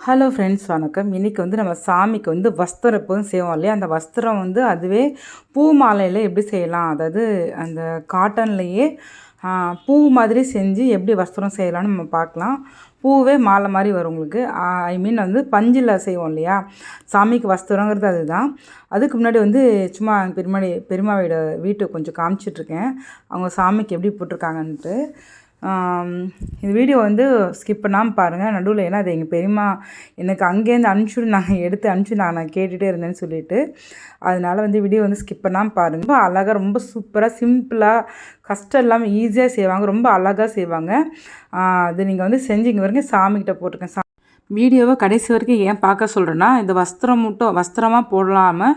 Hello friends வணக்கம். இன்றைக்கி வந்து நம்ம சாமிக்கு வந்து வஸ்திரம் எப்போதும் செய்வோம் இல்லையா? அந்த வஸ்திரம் வந்து அதுவே பூ மாலையில் எப்படி செய்யலாம்? அதாவது அந்த காட்டன்லேயே பூ மாதிரி செஞ்சு எப்படி வஸ்திரம் செய்யலாம்னு நம்ம பார்க்கலாம். பூவே மாலை மாதிரி வரும் உங்களுக்கு. ஐ மீன் வந்து பஞ்சில் செய்வோம் இல்லையா? சாமிக்கு வஸ்திரங்கிறது அதுதான். அதுக்கு முன்னாடி வந்து சும்மா பெருமாடி பெருமா வீட்டை வீட்டுக்கு கொஞ்சம் காமிச்சிட்ருக்கேன் அவங்க சாமிக்கு எப்படி போட்டிருக்காங்கன்ட்டு. இந்த வீடியோ வந்து ஸ்கிப் பண்ணாமல் பாருங்கள் நடுவில் ஏன்னா அது எங்கள் பெரியம்மா எனக்கு அங்கேருந்து அனுப்பிச்சுடு நாங்கள் எடுத்து அனுப்பிச்சு நான் நான் கேட்டுகிட்டே இருந்தேன்னு சொல்லிட்டு. அதனால் வந்து வீடியோ வந்து ஸ்கிப் பண்ணாமல் பாருங்கள் ரொம்ப அழகாக ரொம்ப சூப்பராக சிம்பிளாக கஷ்டம் இல்லாமல் ஈஸியாக செய்வாங்க. ரொம்ப அழகாக செய்வாங்க. அது நீங்கள் வந்து செஞ்சு இங்கே வரைக்கும் சாமிக்கிட்ட போட்டிருக்கேன். வீடியோவை கடைசி வரைக்கும் ஏன் பார்க்க சொல்கிறேன்னா இந்த வஸ்திரம் மட்டும் வஸ்திரமாக போடலாமல்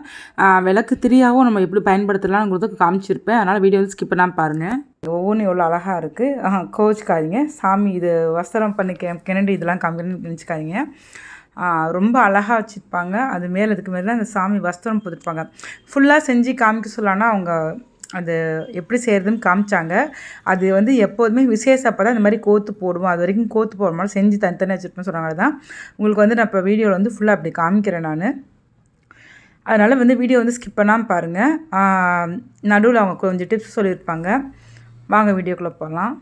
விளக்கு திரியாகவும் நம்ம எப்படி பயன்படுத்தலாம்ங்கிறது காமிச்சிருப்பேன். அதனால் வீடியோ வந்து ஸ்கிப் பண்ணாமல் பாருங்கள் ஒவ்வொன்றும் எவ்வளோ அழகாக இருக்குது கோச்சிக்காதீங்க சாமி இது வஸ்திரம் பண்ணி கெ கிணண்டு இதெல்லாம் காமிக்கணும்னு நினச்சிக்காதீங்க. ரொம்ப அழகாக வச்சுருப்பாங்க. அது மேலே இதுக்கு மேலே அந்த சாமி வஸ்திரம் போட்டுருப்பாங்க. ஃபுல்லாக செஞ்சு காமிக்க சொல்லலான்னா அவங்க அது எப்படி செய்கிறதுன்னு காமிச்சாங்க. அது வந்து எப்போதுமே விசேஷப்போ தான் இந்த மாதிரி கோத்து போடுவோம். அது வரைக்கும் கோத்து போடுற மாதிரி செஞ்சு தனித்தனியாக வச்சுருப்பேன்னு சொன்னாங்க. தான் உங்களுக்கு வந்து நான் இப்போ வீடியோவில் வந்து ஃபுல்லாக அப்படி காமிக்கிறேன் நான். அதனால் வந்து வீடியோ வந்து ஸ்கிப் பண்ணாமல் பாருங்கள் நடுவில் அவங்க கொஞ்சம் டிப்ஸ் சொல்லியிருப்பாங்க. வாங்க வீடியோக்குள்ளே போகலாம்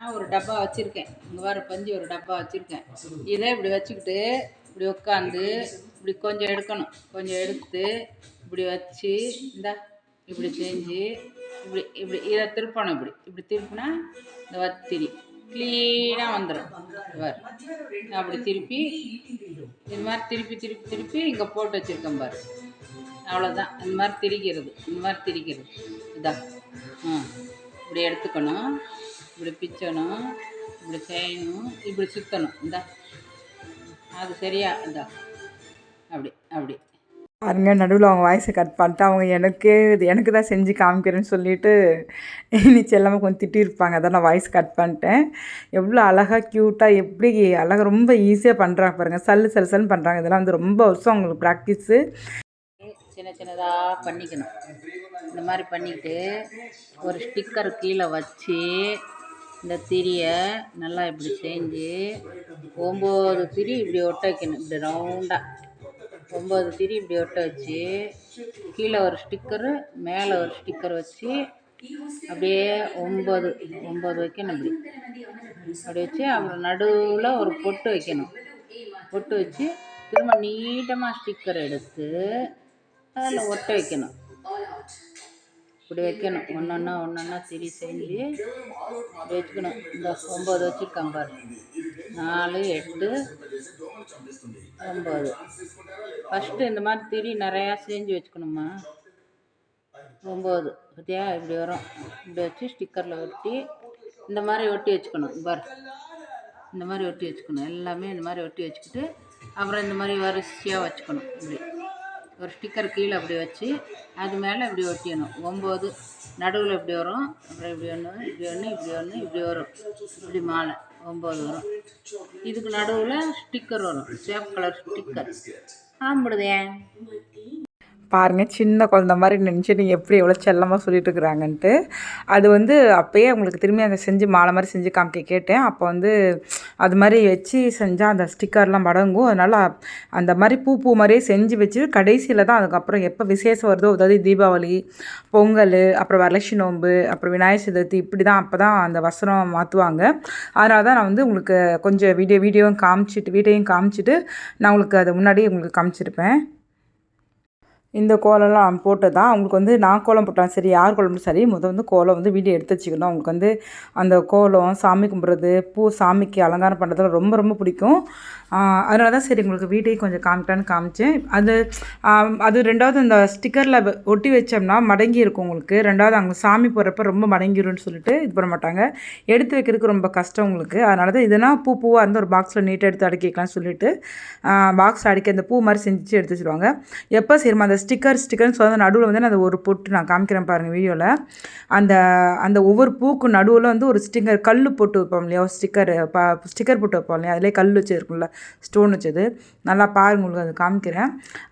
நான் ஒரு டப்பா வச்சுருக்கேன். இங்கே வர பஞ்சு ஒரு டப்பா வச்சுருக்கேன். இதை இப்படி வச்சுக்கிட்டு இப்படி உட்காந்து இப்படி கொஞ்சம் எடுக்கணும். கொஞ்சம் எடுத்து இப்படி வச்சு இந்த. இப்படி செஞ்சு இப்படி இப்படி இதை திருப்பணும் இப்படி. இப்படி திருப்பினா இந்த வத்திரி க்ளீனாக வந்துடும் பார். அப்படி திருப்பி இது மாதிரி திருப்பி திருப்பி திருப்பி இங்கே போட்டு வச்சுருக்கேன் பாரு. அவ்வளோதான் இந்த மாதிரி திரிக்கிறது. இந்த மாதிரி திரிக்கிறது. இதான் ஆ. இப்படி எடுத்துக்கணும். இப்படி பிச்சணும். இப்படி செய்யணும். இப்படி சுற்றணும் இந்த. அது சரியா? இந்த. அப்படி அப்படி. பாருங்க நடுவில் அவங்க வாய்ஸை கட் பண்ணிட்டு அவங்க எனக்கே இது எனக்கு தான் செஞ்சு காமிக்கிறேன்னு சொல்லிட்டு நீ செல்லாமல் கொஞ்சம் திட்டியிருப்பாங்க. அதான் நான் வாய்ஸ் கட் பண்ணிட்டேன். எவ்வளோ அழகாக க்யூட்டாக எப்படி அழகாக ரொம்ப ஈஸியாக பண்ணுறாங்க பாருங்கள் சல்லு சல்லு சல்லுன்னு பண்ணுறாங்க இதெல்லாம் வந்து ரொம்ப வருஷம் அவங்களுக்கு ப்ராக்டிஸு சின்ன சின்னதாக பண்ணிக்கணும். இந்த மாதிரி பண்ணிக்கிட்டு ஒரு ஸ்டிக்கர் கீழே வச்சு இந்த திரியை நல்லா இப்படி செஞ்சு ஒம்பது திரி இப்படி ஒட்ட வைக்கணும். இப்படி ரவுண்டாக ஒம்பது திரி இப்படி ஒட்ட வச்சு கீழே ஒரு ஸ்டிக்கரு மேலே ஒரு ஸ்டிக்கர் வச்சு அப்படியே ஒம்பது ஒம்பது வைக்கணும் அப்படி அப்படி வச்சு அப்புறம் நடுவில் ஒரு பொட்டு வைக்கணும். பொட்டு வச்சு திரும்ப நீட்டமாக ஸ்டிக்கர் எடுத்து அதில் ஒட்ட வைக்கணும். இப்படி வைக்கணும். ஒன்று ஒன்றா ஒன்று ஒன்றா திரி செஞ்சு வச்சுக்கணும் இந்த ஒம்பது வச்சுருக்காங்க பாரு. நாலு எட்டு ஒம்பது. ஃபஸ்ட்டு இந்த மாதிரி திரி நிறையா செஞ்சு வச்சுக்கணுமா? ஒம்பது. பார்த்தியா இப்படி வரும். இப்படி வச்சு ஸ்டிக்கரில் ஒட்டி இந்த மாதிரி ஒட்டி வச்சுக்கணும். பாரு. இந்த மாதிரி ஒட்டி வச்சுக்கணும். எல்லாமே இந்த மாதிரி ஒட்டி வச்சுக்கிட்டு அப்புறம் இந்த மாதிரி வரிசையாக வச்சுக்கணும். இப்படி. ஒரு ஸ்டிக்கர் கீழே அப்படி வச்சு அது மேலே இப்படி ஒட்டிடணும். ஒம்பது நடுவில் இப்படி வரும் அப்புறம் இப்படி ஒன்று இப்படி ஒன்று இப்படி ஒன்று இப்படி வரும். இப்படி மாலை ஒம்பது வரும். இதுக்கு நடுவில் ஸ்டிக்கர் வரும். சேப் கலர் ஸ்டிக்கர் ஆம்பிடுதே பாருங்கள் சின்ன குழந்த மாதிரி நினச்சி நீங்கள் எப்படி எவ்வளோ செல்லமாக சொல்லிட்டு இருக்கிறாங்கன்ட்டு அது வந்து அப்போயே உங்களுக்கு திரும்பி அதை செஞ்சு மாலை மாதிரி செஞ்சு காமிக்க கேட்டேன். அப்போ வந்து அது மாதிரி வச்சு செஞ்சால் அந்த ஸ்டிக்கர்லாம் மடங்கும். அதனால் அந்த மாதிரி பூ பூ மாதிரியே செஞ்சு வச்சு கடைசியில் தான் அதுக்கப்புறம் எப்போ விசேஷம் வருதோ அதாவது தீபாவளி பொங்கல் அப்புறம் வரலட்சுமி நோன்பு அப்புறம் விநாயகர் சதுர்த்தி இப்படி தான் அப்போ தான் அந்த வசனம் மாற்றுவாங்க அதனால தான் நான் வந்து உங்களுக்கு கொஞ்சம் வீடியோ வீடியோவும் காமிச்சிட்டு வீட்டையும் காமிச்சிட்டு நான் உங்களுக்கு அதை முன்னாடியே உங்களுக்கு காமிச்சிருப்பேன். இந்த கோலம்லாம் போட்டு தான் அவங்களுக்கு வந்து நான் கோலம் போட்டாலும் சரி யார் கோலம் சரி முதல் வந்து கோலம் வந்து வீடியோ எடுத்து வச்சுக்கணும். அவங்களுக்கு வந்து அந்த கோலம் சாமி கும்பிட்றது பூ சாமிக்கு அலங்காரம் பண்ணுறதுலாம் ரொம்ப ரொம்ப பிடிக்கும். அதனால தான் சரி உங்களுக்கு வீட்டையும் கொஞ்சம் காமிக்கலான்னு காமிச்சேன். அது அது ரெண்டாவது அந்த ஸ்டிக்கரில் ஒட்டி வச்சோம்னா மடங்கி இருக்கும் உங்களுக்கு. ரெண்டாவது அவங்க சாமி போகிறப்ப ரொம்ப மடங்கிடும்னு சொல்லிட்டு இது பண்ண மாட்டாங்க. எடுத்து வைக்கிறதுக்கு ரொம்ப கஷ்டம் உங்களுக்கு. அதனால தான் இதெல்லாம் பூ பூவாக இருந்து ஒரு பாக்ஸில் நீட்டாக எடுத்து அடக்கிக்கலாம்னு சொல்லிட்டு பாக்ஸ் அடிக்க அந்த பூ மாதிரி செஞ்சு எடுத்து வச்சுருவாங்க. எப்போ சரிமா அந்த ஸ்டிக்கர் ஸ்டிக்கர்னு சொல்ல நடுவில் வந்து நான் அந்த ஒரு பொட்டு நான் காமிக்கிறேன் பாருங்கள் வீடியோவில் அந்த அந்த ஒவ்வொரு பூக்கும் நடுவில் வந்து ஒரு ஸ்டிக்கர் கல் போட்டு வைப்போம் இல்லையா? ஸ்டிக்கர் ப ஸ்டிக்கர் போட்டு வைப்போம் இல்லையா? அதிலே கல் வச்சுருக்கும்ல ஸ்டோன் வச்சது. நல்லா பாருங்க உங்களுக்கு அது காமிக்கிறேன்.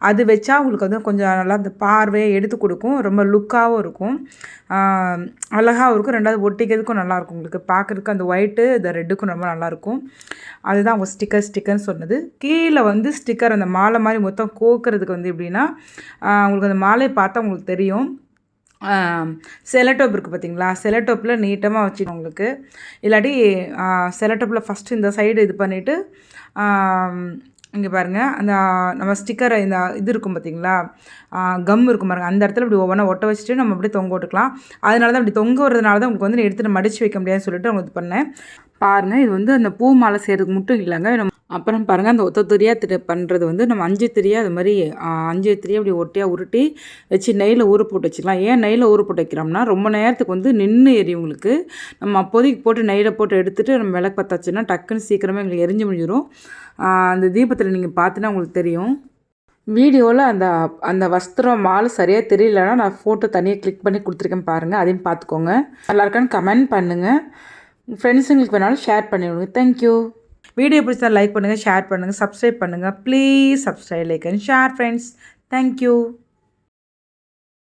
அது வச்சா உங்களுக்கு வந்து கொஞ்சம் நல்லா அந்த பார்வையை எடுத்து கொடுக்கும். ரொம்ப லுக்காகவும் இருக்கும். அழகாகவும் இருக்கும். ரெண்டாவது ஒட்டிக்கிறதுக்கும் நல்லாயிருக்கும் உங்களுக்கு பார்க்குறதுக்கு அந்த ஒயிட்டு இந்த ரெட்டுக்கும் ரொம்ப நல்லாயிருக்கும் அதுதான் அவங்க ஸ்டிக்கர் ஸ்டிக்கர்னு சொன்னது. கீழே வந்து ஸ்டிக்கர் அந்த மாலை மாதிரி மொத்தம் கோக்கிறதுக்கு வந்து எப்படின்னா உங்களுக்கு அந்த மாலையை பார்த்தா உங்களுக்கு தெரியும். செலட்டோப் இருக்குது பார்த்தீங்களா? செலட்டோப்பில் நீட்டமாக வச்சுக்கணும் உங்களுக்கு. இல்லாட்டி செலட்டோப்பில் ஃபஸ்ட்டு இந்த சைடு இது பண்ணிவிட்டு இங்கே பாருங்கள் அந்த நம்ம ஸ்டிக்கர் இந்த இது இருக்கும் பார்த்தீங்களா? கம் இருக்கும் பாருங்கள் அந்த இடத்துல இப்படி ஒவ்வொன்றா ஒட்ட வச்சுட்டு நம்ம அப்படியே தொங்க விட்டுக்கலாம். அதனால தான் அப்படி தொங்க வரதுனால தான் உங்களுக்கு வந்து நான் எடுத்துகிட்டு மடித்து வைக்க முடியாதுன்னு சொல்லிட்டு உங்களுக்கு இது பண்ணேன். பாருங்கள் இது வந்து அந்த பூ மாலை செய்கிறதுக்கு மட்டும் இல்லைங்க. நம்ம அப்புறம் பாருங்கள் அந்த ஒத்த திரியா திரு பண்ணுறது வந்து நம்ம அஞ்சு திரியாக அது மாதிரி அஞ்சு திரியா அப்படி ஒட்டியாக உருட்டி வச்சு நெய்யில் ஊற போட்டு வச்சுக்கலாம். ஏன் நெய்யில் ஊற போட்டு வைக்கிறோம்னா ரொம்ப நேரத்துக்கு வந்து நின்று எரியும் உங்களுக்கு. நம்ம அப்போதைக்கு போட்டு நெய்யில் போட்டு எடுத்துகிட்டு நம்ம விளக்கு பற்ற டக்குன்னு சீக்கிரமே எங்களுக்கு எரிஞ்சு முடிஞ்சிடும் அந்த தீபத்தில் நீங்கள் பார்த்தீங்கன்னா உங்களுக்கு தெரியும். வீடியோவில் அந்த அந்த வஸ்திரம் மாலை சரியாக தெரியலன்னா நான் ஃபோட்டோ தனியாக கிளிக் பண்ணி கொடுத்துருக்கேன் பாருங்கள் அதையும் பார்த்துக்கோங்க நல்லா இருக்கான்னு கமெண்ட் பண்ணுங்கள் ஃப்ரெண்ட்ஸுங்களுக்கு வேணாலும் ஷேர் பண்ணிவிடுங்க. தேங்க்யூ வீடியோ பிடிச்சா லைக் பண்ணுங்கள் ஷேர் பண்ணுங்கள் சப்ஸ்கிரைப் பண்ணுங்கள் please subscribe like and share friends thank you